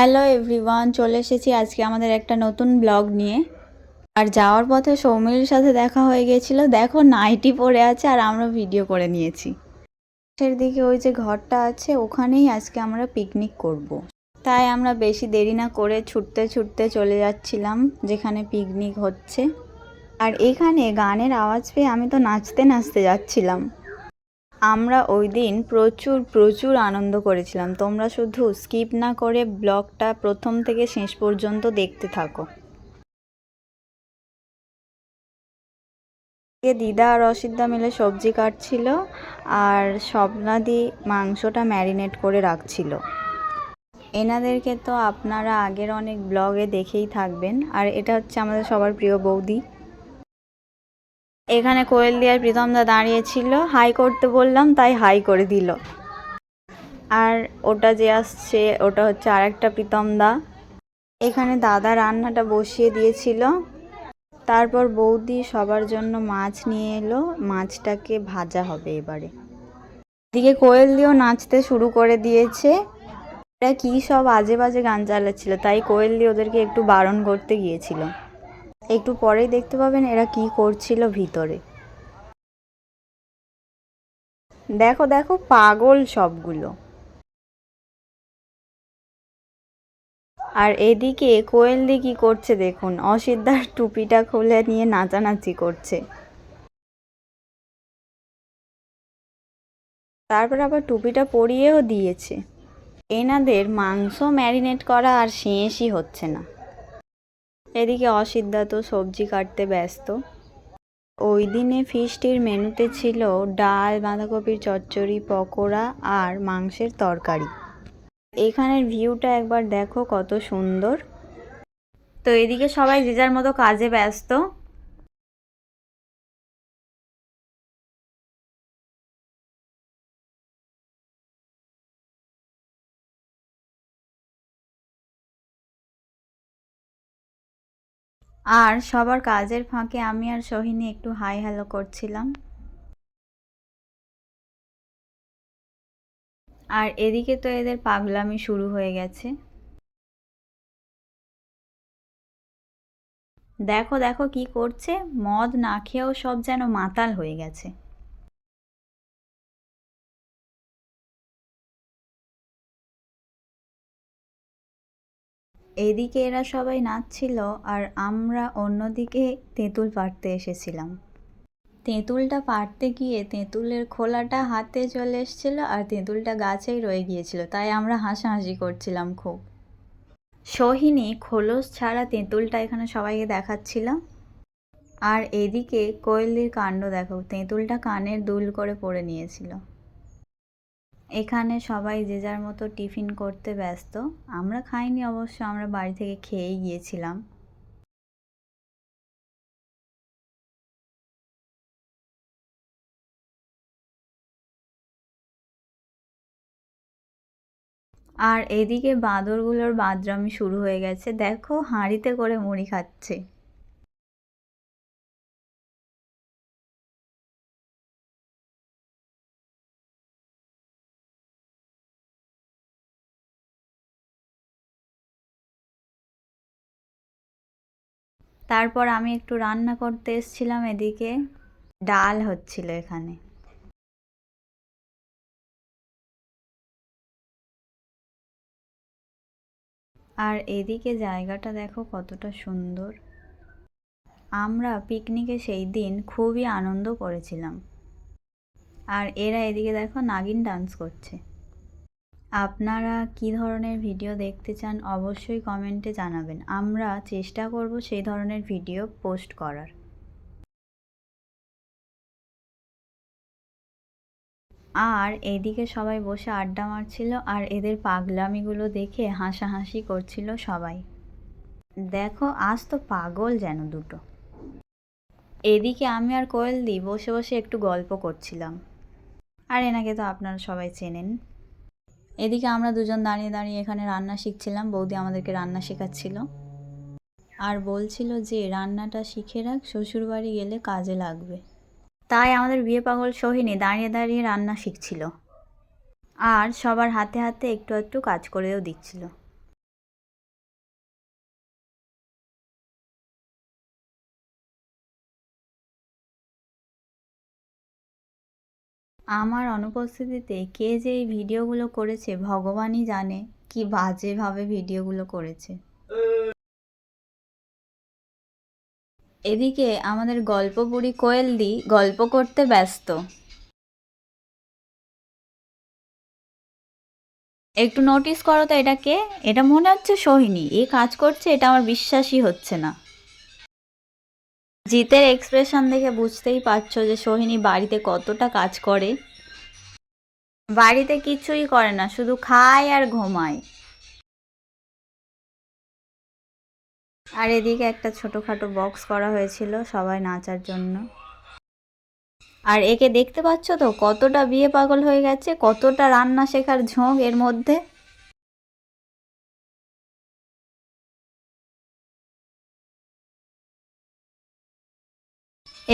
Hello everyone, চলে এসেছি আজকে আমাদের একটা নতুন ব্লগ নিয়ে। আর যাওয়ার পথে সৌমিলির সাথে দেখা হয়ে গেছিল। দেখো নাইটি পরে আছে আর আমরা ভিডিও করে নিয়েছি। পাশের দিকে ওই যে ঘরটা আছে, ওখানেই আজকে আমরা পিকনিক করব। তাই আমরা বেশি দেরি না করে ছুটতে ছুটতে চলে যাচ্ছিলাম, যেখানে পিকনিক হচ্ছে। আর এখানে গানের আওয়াজ পেয়ে আমি তো নাচতে নাচতে যাচ্ছিলাম। আমরা ওই দিন প্রচুর প্রচুর আনন্দ করেছিলাম। তোমরা শুধু স্কিপ না করে ব্লগটা প্রথম থেকে শেষ পর্যন্ত দেখতে থাকো। দিদা আর অসিদ্ধা মিলে সবজি কাটছিল আর স্বপ্নাদি মাংসটা ম্যারিনেট করে রাখছিল। এনাদেরকে তো আপনারা আগের অনেক ব্লগে দেখেই থাকবেন। আর এটা হচ্ছে আমাদের সবার প্রিয় বৌদি। এখানে কোয়েল দিয়ার প্রীতমদা দাঁড়িয়েছিল। হাই করতে বললাম, তাই হাই করে দিল। আর ওটা যে আসছে, ওটা হচ্ছে আর একটা প্রীতমদা এখানে দাদা রান্নাটা বসিয়ে দিয়েছিল। তারপর বৌদি সবার জন্য মাছ নিয়ে এলো। মাছটাকে ভাজা হবে এবারে। এদিকে কোয়েল দিয়েও নাচতে শুরু করে দিয়েছে। এরা কী সব আজে বাজে গান চালাচ্ছিল, তাই কোয়েল দিয়ে ওদেরকে একটু বারণ করতে গিয়েছিল। একটু পরেই দেখতে পাবেন এরা কি করছিল ভিতরে। দেখো দেখো, পাগল সবগুলো। আর এদিকে কোয়েলদি কি করছে দেখুন অসিদ্ধার টুপিটা খুলে নিয়ে নাচানাচি করছে। তারপর আবার টুপিটা পরিয়েও দিয়েছে। এনাদের মাংস ম্যারিনেট করা আর শেষই হচ্ছে না। এদিকে অসিদ্ধা তো সবজি কাটতে ব্যস্ত। ওই দিনে ফিশটির মেনুতে ছিল ডাল, বাঁধাকপির চচ্চড়ি, পকোড়া আর মাংসের তরকারি। এখানের ভিউটা একবার দেখো কত সুন্দর। তো এদিকে সবাই যে যার মতো কাজে ব্যস্ত। আর সবার কাজের ফাঁকে আমি আর সোহিনী একটু হাই হ্যালো করছিলাম। আর এদিকে তো এদের পাগলামি শুরু হয়ে গেছে। দেখো দেখো কি করছে? মদ না খেয়েও সব যেন মাতাল হয়ে গেছে। এদিকে এরা সবাই নাচছিল আর আমরা অন্যদিকে তেঁতুল পাড়তে এসেছিলাম। তেঁতুলটা পাড়তে গিয়ে তেঁতুলের খোলাটা হাতে চলে এসেছিল আর তেঁতুলটা গাছেই রয়ে গিয়েছিল, তাই আমরা হাসাহাসি করছিলাম খুব। সোহিনী খোলস ছাড়া তেঁতুলটা এখানে সবাইকে দেখাচ্ছিল আর এদিকে কোয়েলির কাণ্ড দেখো, তেঁতুলটা কানের দুল করে পড়ে নিয়েছিল। এখানে সবাই যে যার মতো টিফিন করতে ব্যস্ত। আমরা খাইনি অবশ্য, আমরা বাড়ি থেকে খেয়েই গিয়েছিলাম। আর এদিকে বাঁদরগুলোর বাদরামি শুরু হয়ে গেছে। দেখো, হাঁড়িতে করে মুড়ি খাচ্ছে। তারপর আমি একটু রান্না করতে এসছিলাম এদিকে। ডাল হচ্ছিল এখানে। আর এদিকে জায়গাটা দেখো কতটা সুন্দর। আমরা পিকনিকে সেই দিন খুবই আনন্দ করেছিলাম। আর এরা এদিকে দেখো নাগিন ডান্স করছে। আপনারা কি ধরনের ভিডিও দেখতে চান অবশ্যই কমেন্টে জানাবেন। আমরা চেষ্টা করব সেই ধরনের ভিডিও পোস্ট করার। আর এদিকে সবাই বসে আড্ডা মারছিল আর এদের পাগলামিগুলো দেখে হাসাহাসি করছিল সবাই। দেখো, আজ তো পাগল যেন দুটো। এদিকে আমি আর কোয়েল দি বসে বসে একটু গল্প করছিলাম। আর এনাকে তো আপনারা সবাই চেনেন। এদিকে আমরা দুজন দাঁড়িয়ে দাঁড়িয়ে এখানে রান্না শিখছিলাম। বৌদি আমাদেরকে রান্না শেখাচ্ছিল। আর বলছিল যে, রান্নাটা শিখে রাখ, শ্বশুরবাড়ি গেলে কাজে লাগবে। তাই আমাদের বিয়ে পাগল সোহিনী দাঁড়িয়ে দাঁড়িয়ে রান্না শিখছিল। আর সবার হাতে হাতে একটু একটু কাজ করেও দিচ্ছিল। আমার অনুপস্থিতিতে কে যে এই ভিডিওগুলো করেছে ভগবানই জানে কি বাজেভাবে ভিডিওগুলো করেছে। এদিকে আমাদের গল্প বুড়ি কোয়েলদি গল্প করতে ব্যস্ত। একটু নোটিস করো তো এটা কে? এটা মনে হচ্ছে সোহিনী। এ কাজ করছে, এটা আমার বিশ্বাসই হচ্ছে না। জিতের এক্সপ্রেশন দেখে বুঝতেই পারছ যে সোহিনী বাড়িতে কতটা কাজ করে। বাড়িতে কিছুই করে না, শুধু খায় আর ঘুমায়। আর এদিকে একটা ছোটোখাটো বক্স করা হয়েছিল সবাই নাচার জন্য। আর একে দেখতে পাচ্ছ তো, কতটা বিয়ে পাগল হয়ে গেছে, কতটা রান্না শেখার ঝোঁক এর মধ্যে।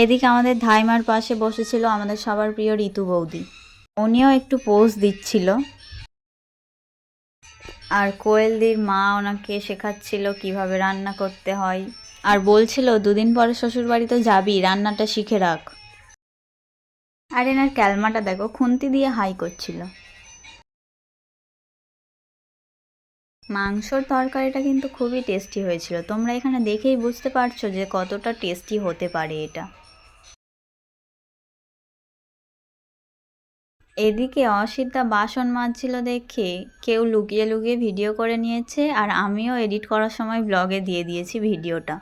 এদিকে আমাদের ধাইমার পাশে বসেছিল আমাদের সবার প্রিয় ঋতু বৌদি। উনিও একটু পোজ দিচ্ছিল। আর কোয়েলদির মা ওনাকে শেখাচ্ছিল কীভাবে রান্না করতে হয়। আর বলছিল, দুদিন পরে শ্বশুর বাড়ি তো যাবি, রান্নাটা শিখে রাখ। আর এনার ক্যালমাটা দেখো, খুন্তি দিয়ে হাই করছিল। মাংসর তরকারিটা কিন্তু খুবই টেস্টি হয়েছিল। তোমরা এখানে দেখেই বুঝতে পারছ যে কতটা টেস্টি হতে পারে এটা। এদিকে অসিদ্ধা বাসন মাজছিল দেখে কেউ লুকিয়ে লুকিয়ে ভিডিও করে নিয়েছে আর আমিও এডিট করার সময় ব্লগে দিয়ে দিয়েছি ভিডিওটা।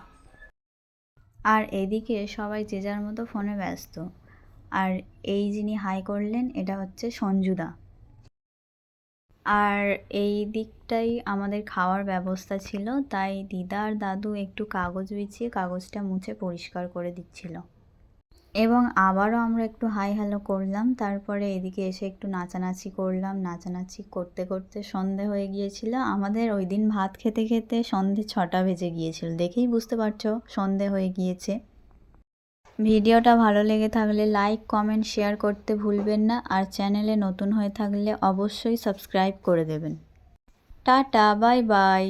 আর এদিকে সবাই যে যার মতো ফোনে ব্যস্ত। আর এই যিনি হাই করলেন, এটা হচ্ছে সঞ্জুদা। আর এই দিকটাই আমাদের খাওয়ার ব্যবস্থা ছিল, তাই দিদা আর দাদু একটু কাগজ বিছিয়ে কাগজটা মুছে পরিষ্কার করে দিচ্ছিল। এবং আবারও আমরা একটু হাই হ্যালো করলাম। তারপরে এদিকে এসে একটু নাচানাচি করলাম। নাচানাচি করতে করতে সন্ধে হয়ে গিয়েছিল। আমাদের ওই দিন ভাত খেতে খেতে সন্ধে ছটা বেজে গিয়েছিল। দেখেই বুঝতে পারছ, সন্ধে হয়ে গিয়েছে। ভিডিওটা ভালো লেগে থাকলে লাইক, কমেন্ট, শেয়ার করতে ভুলবেন না। আর চ্যানেলে নতুন হয়ে থাকলে অবশ্যই সাবস্ক্রাইব করে দেবেন। Ta ta, bye bye.